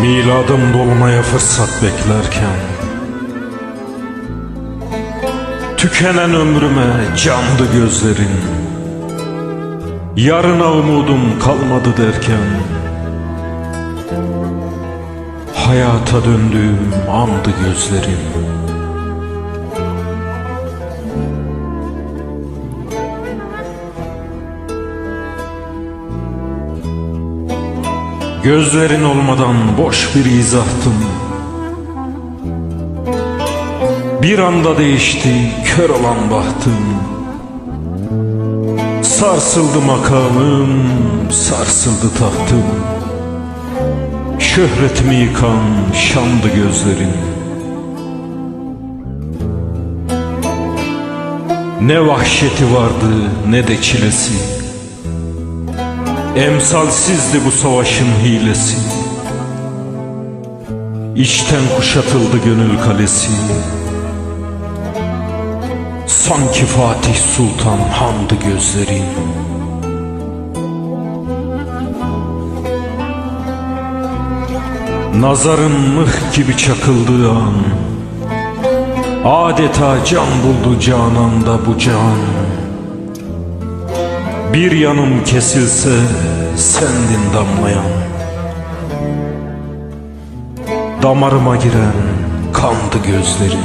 Miladım dolmaya fırsat beklerken Tükenen ömrüme candı gözlerin. Yarına umudum kalmadı derken Hayata döndüğüm andı gözlerin Gözlerin olmadan boş bir izahtım. Bir anda değişti kör olan bahtım. Sarsıldı makamım, sarsıldı tahtım. Şöhretimi yıkan şandı gözlerin Ne vahşeti vardı ne de çilesi Emsalsizdi bu savaşın hilesi. İçten kuşatıldı gönül kalesi. Sanki Fatih Sultan handı gözlerin Nazarın mıh gibi çakıldığı an Adeta can buldu cananda bu can Bir yanım kesilse sendin damlayan. Damarıma giren kandı gözlerin.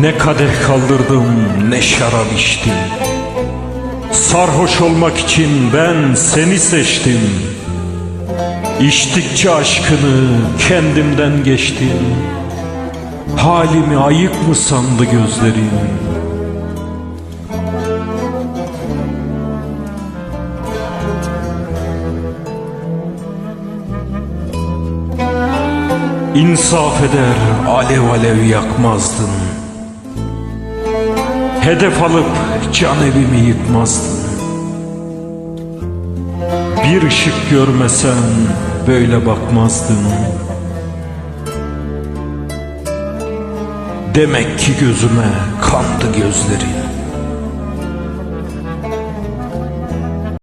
Ne kadeh kaldırdım ne şarap içtim. Sarhoş olmak için ben seni seçtim İçtikçe aşkını kendimden geçtim. Halimi ayık mı sandı gözlerim? İnsaf eder alev alev yakmazdın Hedef alıp can evimi yıkmazdın Bir ışık görmesen böyle bakmazdın. Demek ki gözüme kandı gözlerin